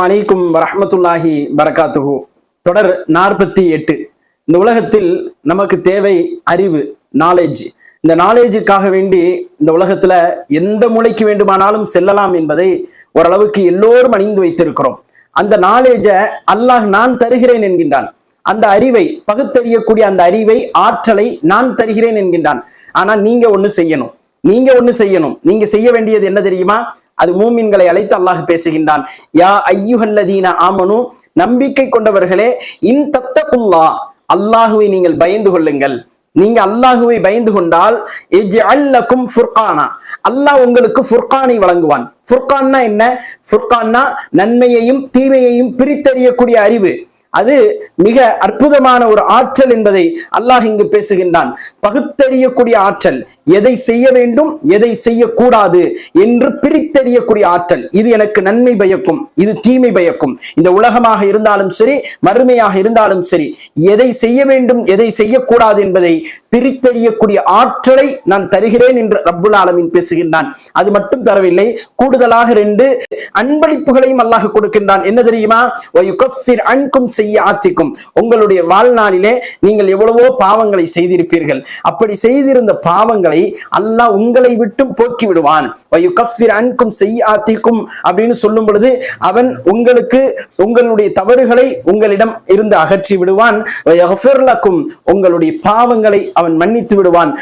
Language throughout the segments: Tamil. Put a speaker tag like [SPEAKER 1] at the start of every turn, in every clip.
[SPEAKER 1] அலைக்கும் வரமத்துல்லாஹி வரகாத்துகு தொடர் நாற்பத்தி எட்டு இந்த உலகத்தில் நமக்கு தேவை அறிவு நாலேஜ் இந்த நாலேஜுக்காக வேண்டி இந்த உலகத்துல எந்த மூளைக்கு வேண்டுமானாலும் செல்லலாம் என்பதை ஓரளவுக்கு எல்லோரும் அணிந்து வைத்திருக்கிறோம் அந்த நாலேஜை அல்லாஹ் நான் தருகிறேன் என்கின்றான். அந்த அறிவை பகுத்தறியக்கூடிய அந்த அறிவை ஆற்றலை நான் தருகிறேன் என்கின்றான். ஆனா நீங்க ஒண்ணு செய்யணும். நீங்க ஒண்ணு செய்யணும். நீங்க செய்ய வேண்டியது என்ன தெரியுமா? அது மூமின்களை அழைத்து அல்லாஹ் பேசுகின்றான். யா ஐயுஹல்லதீன ஆமனு நம்பிக்கை கொண்டவர்களே இன் தத்தகுல்லா அல்லாஹுவை நீங்கள் பயந்து கொள்ளுங்கள். நீங்க அல்லாஹுவை பயந்து கொண்டால் அல்லாஹ் உங்களுக்கு ஃபுர்கானை வழங்குவான். ஃபுர்கான்னா என்ன? ஃபுர்கான்னா நன்மையையும் தீமையையும் பிரித்தறியக்கூடிய அறிவு. அது மிக அற்புதமான ஒரு ஆற்றல் என்பதை அல்லாஹ் இங்கு பேசுகின்றான். பகுத்தறியக்கூடிய ஆற்றல். எதை செய்ய வேண்டும் எதை செய்யக்கூடாது என்று பிரித்தறியக்கூடிய ஆற்றல். இது எனக்கு நன்மை பயக்கும் இது தீமை பயக்கும். இந்த உலகமாக இருந்தாலும் சரி மறுமையாக இருந்தாலும் சரி எதை செய்ய வேண்டும் எதை செய்யக்கூடாது என்பதை பிரித்தறியக்கூடிய ஆற்றலை நான் தருகிறேன் என்று ரப்புல் ஆலமின் பேசுகின்றான். அது மட்டும் தரவில்லை கூடுதலாக ரெண்டு அன்பளிப்புகளையும் அல்லாஹ் கொடுக்கின்றான். என்ன தெரியுமா? அன்கும் செய்ய ஆத்திக்கும் உங்களுடைய வாழ்நாளிலே நீங்கள் எவ்வளவோ பாவங்களை செய்திருப்பீர்கள். அப்படி செய்திருந்த பாவங்கள் பாவங்களை அல்லாஹ் உங்களை விட்டும் போக்கி விடுவான் அன்கும் செய்ய ஆத்திக்கும் அப்படின்னு சொல்லும் பொழுது அவன் உங்களுக்கு உங்களுடைய தவறுகளை உங்களிடம் இருந்து அகற்றி விடுவான். உங்களுடைய பாவங்களை அவன் மன்னித்து விடுவான்.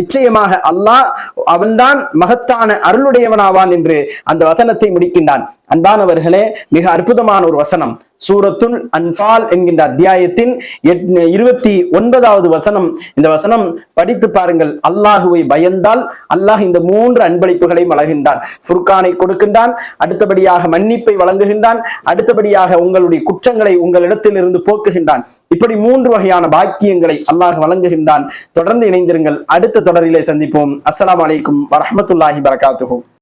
[SPEAKER 1] நிச்சயமாக அல்லாஹ் அவன்தான் மகத்தான அருளுடையவனாவான் என்று அந்த வசனத்தை முடிக்கின்றான். அன்பானவர்களே மிக அற்புதமான ஒரு வசனம். சூரத்துல் அன்பால் என்கின்ற அத்தியாயத்தின் இருபத்தி ஒன்பதாவது வசனம். இந்த வசனம் படித்து பாருங்கள். அல்லாஹுவை பயந்தால் அல்லாஹ் இந்த மூன்று அன்பளிப்புகளையும் வழங்குகின்றான். ஃபுர்கானை கொடுக்கின்றான் அடுத்தபடியாக மன்னிப்பை வழங்குகின்றான் அடுத்தபடியாக உங்களுடைய குற்றங்களை உங்களிடத்தில் இருந்து போக்குகின்றான். இப்படி மூன்று வகையான பாக்கியங்களை அல்லாஹ் வழங்குகின்றான். தொடர்ந்து இணைந்திருங்கள். அடுத்த தொடரிலே சந்திப்போம். அஸ்லாம் வலைக்கும் வரமத்துல்லாஹி வரகாத்துஹு